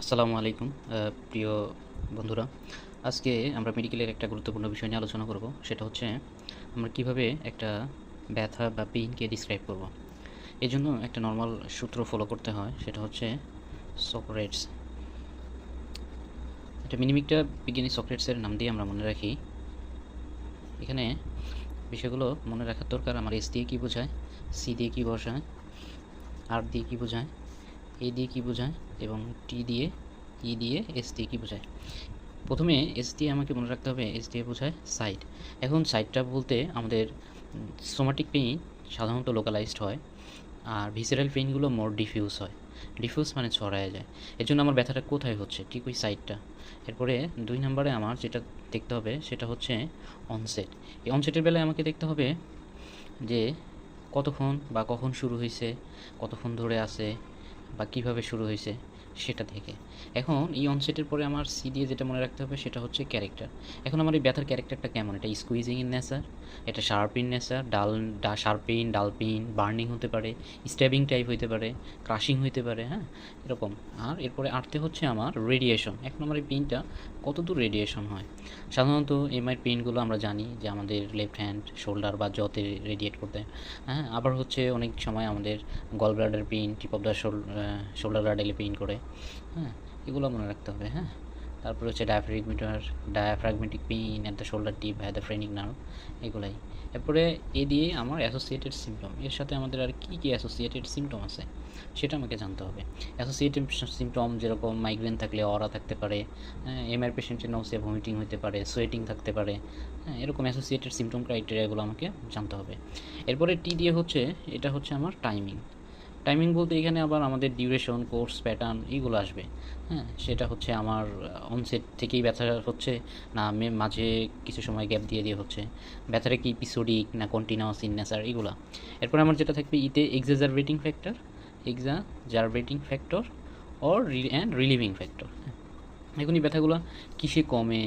আসসালামু আলাইকুম প্রিয় বন্ধুরা। আজকে আমরা মেডিকেলের একটা গুরুত্বপূর্ণ বিষয় নিয়ে আলোচনা করব। সেটা হচ্ছে আমরা কীভাবে একটা ব্যথা বা পেইনকে ডিসক্রাইব করব। এই জন্য একটা নর্মাল সূত্র ফলো করতে হয়, সেটা হচ্ছে সক্রেটস এটা মিনিমিকটা বিজ্ঞানী সক্রেটসের নাম দিয়ে আমরা মনে রাখি। এখানে বিষয়গুলো মনে রাখার দরকার। আমার এস দিয়ে কী বোঝায় সি দিয়ে কী বসায় আর দিয়ে কী বোঝায় এ দিয়ে কী বোঝায় এবং টি দিয়ে ই দিয়ে এস দিয়ে কী বোঝায়? প্রথমে এস দিয়ে আমাকে মনে রাখতে হবে, এস দিয়ে বোঝায় সাইড। এখন সাইডটা বলতে আমাদের সোমাটিক পেইন সাধারণত লোকালাইজড হয় আর ভিসেরাল পেইনগুলো মোর ডিফিউজ হয়। ডিফিউজ মানে ছড়ায় যায়। এর জন্য আমার ব্যথাটা কোথায় হচ্ছে? ঠিক ওই সাইডটা। এরপরে দুই নম্বরে আমার যেটা দেখতে হবে সেটা হচ্ছে অনসেট। এই অনসেটের বেলায় আমাকে দেখতে হবে যে কতক্ষণ বা কখন শুরু হয়েছে কতক্ষণ ধরে আছে বা কীভাবে শুরু হয়েছে? সেটা থেকে। এখন এই অনসেটের পরে আমার সি দিয়ে যেটা মনে রাখতে হবে সেটা হচ্ছে ক্যারেক্টার এখন আমার এই ব্যথার ক্যারেক্টারটা কেমন? এটা স্কুইজিং ইন নেচার এটা শার্পিন নেচার ডাল ডা শার্পিন ডালপিন বার্নিং হতে পারে স্ট্যাবিং টাইপ হইতে পারে ক্রাশিং হইতে পারে হ্যাঁ? এরকম। আর এরপরে আটতে হচ্ছে আমার রেডিয়েশন এখন আমার এই পেইনটা কতদূর রেডিয়েশন হয়? সাধারণত এমআই পেইনগুলো আমরা জানি যে আমাদের লেফট হ্যান্ড শোল্ডার বা জতে রেডিয়েট করতে হ্যাঁ? আবার হচ্ছে অনেক সময় আমাদের gall bladder pain tip of the shoulder ব্লাডালে pain করে। হ্যাঁ এগুলো মনে রাখতে হবে হ্যাঁ। তারপরে হচ্ছে ডায়াফ্রাগমিটার diaphragmatic pain at the shoulder tip হ্যাঁ দ্য ফ্রেনিক নার্ভ এগুলাই। এরপরে এ দিয়ে আমার অ্যাসোসিয়েটেড সিমটম এর সাথে আমাদের আর কী কী অ্যাসোসিয়েটেড সিমটম আছে, সেটা আমাকে জানতে হবে। অ্যাসোসিয়েটেড সিমটম যেরকম মাইগ্রেন থাকলে অরা থাকতে পারে এম এমআর পেশেন্টের নৌসিয়া ভমিটিং হতে পারে সোয়েটিং থাকতে পারে হ্যাঁ এরকম অ্যাসোসিয়েটেড সিমটম ক্রাইটেরিয়াগুলো আমাকে জানতে হবে। এরপরে টি দিয়ে হচ্ছে, এটা হচ্ছে আমার টাইমিং টাইমিং বলতে এখানে আবার আমাদের ডিউরেশন কোর্স প্যাটার্ন এইগুলো আসবে। হ্যাঁ সেটা হচ্ছে আমার অনসেট থেকেই ব্যথা হচ্ছে, না আমি মাঝে কিছু সময় গ্যাপ দিয়ে দিয়ে হচ্ছে। ব্যথাটা কি ইপিসোডিক না কন্টিনিউয়াস ইননেসার এগুলো। এরপর আমার যেটা থাকবে ইতে exacerbating factor exacerbating factor or and relieving factor এখন এই ব্যথাগুলো কিসে কমে?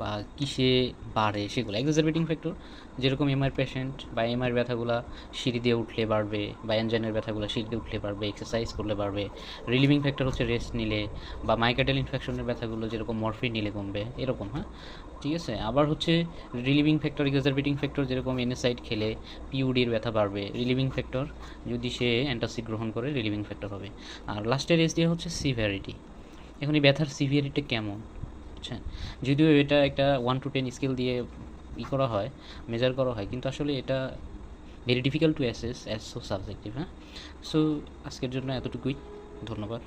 বা কিসে বাড়ে সেগুলো এক্সাজারবেটিং ফ্যাক্টর যেরকম এমআর পেশেন্ট বা এমআর ব্যথাগুলো সিঁড়ি দিয়ে উঠলে বাড়বে বা এনজাইনের ব্যথাগুলো সিঁড়ি দিয়ে উঠলে বাড়বে এক্সারসাইজ করলে বাড়বে রিলিভিং ফ্যাক্টর হচ্ছে রেস্ট নিলে বা মাইকাটেল ইনফেকশনের ব্যথাগুলো যেরকম মরফিন নিলে কমবে, এরকম হ্যাঁ? ঠিক আছে? আবার হচ্ছে রিলিভিং ফ্যাক্টর এক্সাজারবেটিং ফ্যাক্টর যেরকম এনএসাইড খেলে পিউডির ব্যথা বাড়বে রিলিভিং ফ্যাক্টর যদি সে অ্যান্টাসিড গ্রহণ করে রিলিভিং ফ্যাক্টর হবে। আর লাস্টের এস দিয়ে হচ্ছে সিভিয়ারিটি এখন এই ব্যথার সিভিয়ারিটি কেমন? বুঝছেন? যদিও এটা একটা ওয়ান টু টেন স্কেল দিয়ে ই করা হয় মেজার করা হয়, কিন্তু আসলে এটা very difficult to assess as so subjective হ্যাঁ? সো আজকের জন্য এতটুকুই। ধন্যবাদ।